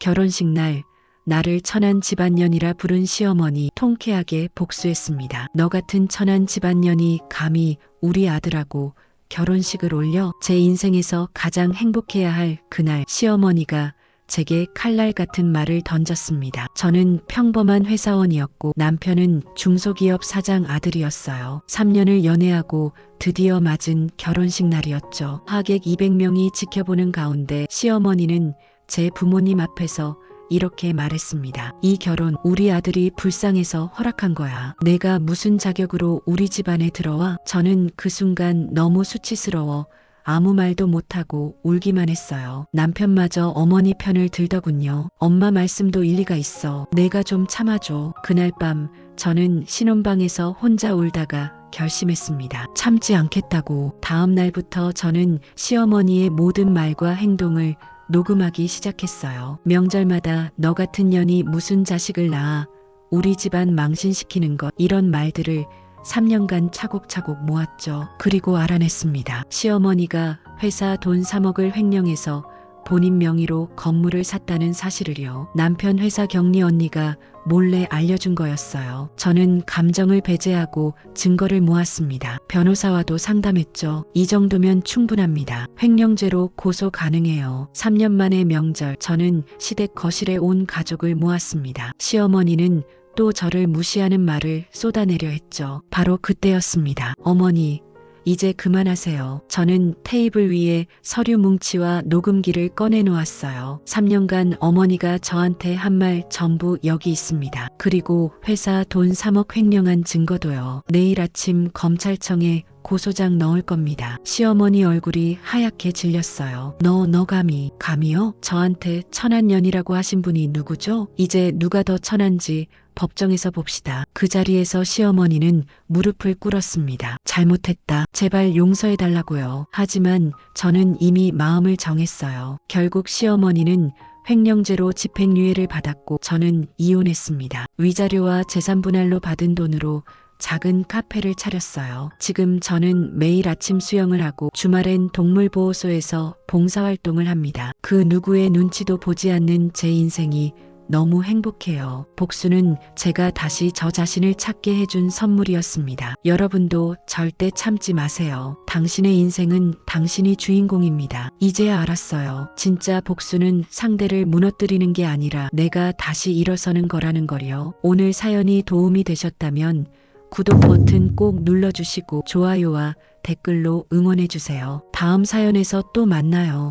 결혼식 날 나를 천한 집안년이라 부른 시어머니 통쾌하게 복수했습니다. 너 같은 천한 집안년이 감히 우리 아들하고 결혼식을 올려 제 인생에서 가장 행복해야 할 그날 시어머니가 제게 칼날 같은 말을 던졌습니다. 저는 평범한 회사원이었고 남편은 중소기업 사장 아들이었어요. 3년을 연애하고 드디어 맞은 결혼식 날이었죠. 하객 200명이 지켜보는 가운데 시어머니는 제 부모님 앞에서 이렇게 말했습니다. 이 결혼 우리 아들이 불쌍해서 허락한 거야. 내가 무슨 자격으로 우리 집안에 들어와? 저는 그 순간 너무 수치스러워 아무 말도 못하고 울기만 했어요. 남편마저 어머니 편을 들더군요. 엄마 말씀도 일리가 있어. 내가 좀 참아줘. 그날 밤 저는 신혼방에서 혼자 울다가 결심했습니다. 참지 않겠다고. 다음 날부터 저는 시어머니의 모든 말과 행동을 녹음하기 시작했어요. 명절마다 너 같은 년이 무슨 자식을 낳아 우리 집안 망신시키는 것 이런 말들을 3년간 차곡차곡 모았죠. 그리고 알아냈습니다. 시어머니가 회사 돈 3억을 횡령해서 본인 명의로 건물을 샀다는 사실을요. 남편 회사 격리 언니가 몰래 알려준 거였어요. 저는 감정을 배제하고 증거를 모았습니다. 변호사와도 상담했죠. 이 정도면 충분합니다. 횡령죄로 고소 가능해요. 3년 만의 명절 저는 시댁 거실에 온 가족을 모았습니다. 시어머니는 또 저를 무시하는 말을 쏟아내려 했죠. 바로 그때였습니다. 어머니, 이제 그만하세요. 저는 테이블 위에 서류 뭉치와 녹음기를 꺼내 놓았어요. 3년간 어머니가 저한테 한 말 전부 여기 있습니다. 그리고 회사 돈 3억 횡령한 증거도요. 내일 아침 검찰청에 고소장 넣을 겁니다. 시어머니 얼굴이 하얗게 질렸어요. 너, 너 감히, 감히요? 저한테 천한 년이라고 하신 분이 누구죠? 이제 누가 더 천한지 법정에서 봅시다. 그 자리에서 시어머니는 무릎을 꿇었습니다. 잘못했다. 제발 용서해 달라고요. 하지만 저는 이미 마음을 정했어요. 결국 시어머니는 횡령죄로 집행유예를 받았고 저는 이혼했습니다. 위자료와 재산분할로 받은 돈으로 작은 카페를 차렸어요. 지금 저는 매일 아침 수영을 하고 주말엔 동물보호소에서 봉사활동을 합니다. 그 누구의 눈치도 보지 않는 제 인생이 너무 행복해요. 복수는 제가 다시 저 자신을 찾게 해준 선물이었습니다. 여러분도 절대 참지 마세요. 당신의 인생은 당신이 주인공입니다. 이제야 알았어요. 진짜 복수는 상대를 무너뜨리는 게 아니라 내가 다시 일어서는 거라는 걸요. 오늘 사연이 도움이 되셨다면 구독 버튼 꼭 눌러주시고 좋아요와 댓글로 응원해주세요. 다음 사연에서 또 만나요.